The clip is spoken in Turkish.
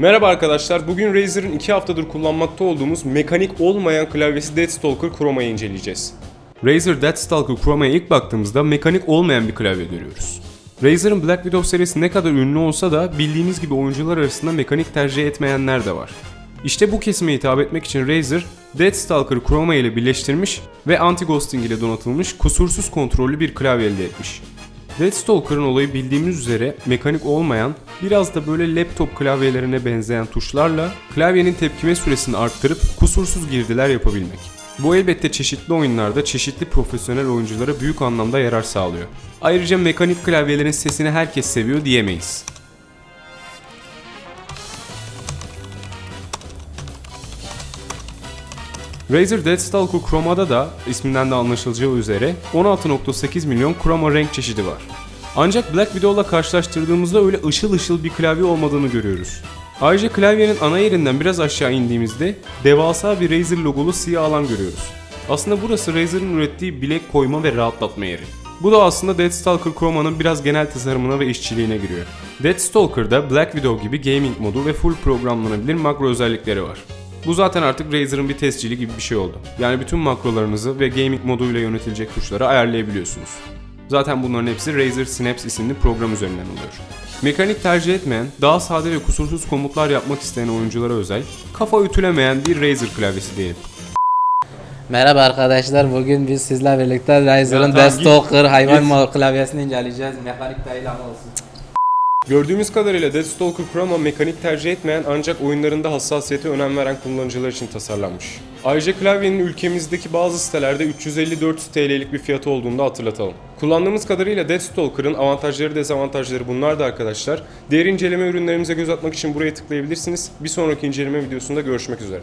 Merhaba arkadaşlar, bugün Razer'ın 2 haftadır kullanmakta olduğumuz mekanik olmayan klavyesi Deathstalker Chroma'yı inceleyeceğiz. Razer Deathstalker Chroma'ya ilk baktığımızda mekanik olmayan bir klavye görüyoruz. Razer'ın Black Widow serisi ne kadar ünlü olsa da bildiğiniz gibi oyuncular arasında mekanik tercih etmeyenler de var. İşte bu kesime hitap etmek için Razer, Deathstalker Chroma ile birleştirmiş ve anti-ghosting ile donatılmış kusursuz kontrollü bir klavye elde etmiş. Deathstalker'ın olayı bildiğimiz üzere mekanik olmayan, biraz da böyle laptop klavyelerine benzeyen tuşlarla klavyenin tepkime süresini arttırıp kusursuz girdiler yapabilmek. Bu elbette çeşitli oyunlarda çeşitli profesyonel oyunculara büyük anlamda yarar sağlıyor. Ayrıca mekanik klavyelerin sesini herkes seviyor diyemeyiz. Razer Deathstalker Chroma'da da isminden de anlaşılacağı üzere 16.8 milyon Chroma renk çeşidi var. Ancak Black Widow'la karşılaştırdığımızda öyle ışıl ışıl bir klavye olmadığını görüyoruz. Ayrıca klavyenin ana yerinden biraz aşağı indiğimizde devasa bir Razer logolu siyah alan görüyoruz. Aslında burası Razer'ın ürettiği bilek koyma ve rahatlatma yeri. Bu da aslında Deathstalker Chroma'nın biraz genel tasarımına ve işçiliğine giriyor. Deathstalker'da Black Widow gibi gaming modu ve full programlanabilir makro özellikleri var. Bu zaten artık Razer'ın bir testçili gibi bir şey oldu. Yani bütün makrolarınızı ve gaming moduyla yönetilecek tuşları ayarlayabiliyorsunuz. Zaten bunların hepsi Razer Synapse isimli program üzerinden oluyor. Mekanik tercih etmeyen, daha sade ve kusursuz komutlar yapmak isteyen oyunculara özel, kafa ütülemeyen bir Razer klavyesi diyelim. Merhaba arkadaşlar. Bugün biz sizlerle birlikte Razer'ın tamam, Deathstalker hayvan klavyesini inceleyeceğiz. Mekanik değil ama olsun. Gördüğümüz kadarıyla Deathstalker Chroma mekanik tercih etmeyen ancak oyunlarında hassasiyete önem veren kullanıcılar için tasarlanmış. Ayrıca klavyenin ülkemizdeki bazı sitelerde 350-400 TL'lik bir fiyatı olduğunu da hatırlatalım. Kullandığımız kadarıyla Deathstalker'ın avantajları dezavantajları bunlar da arkadaşlar. Diğer inceleme ürünlerimize göz atmak için buraya tıklayabilirsiniz. Bir sonraki inceleme videosunda görüşmek üzere.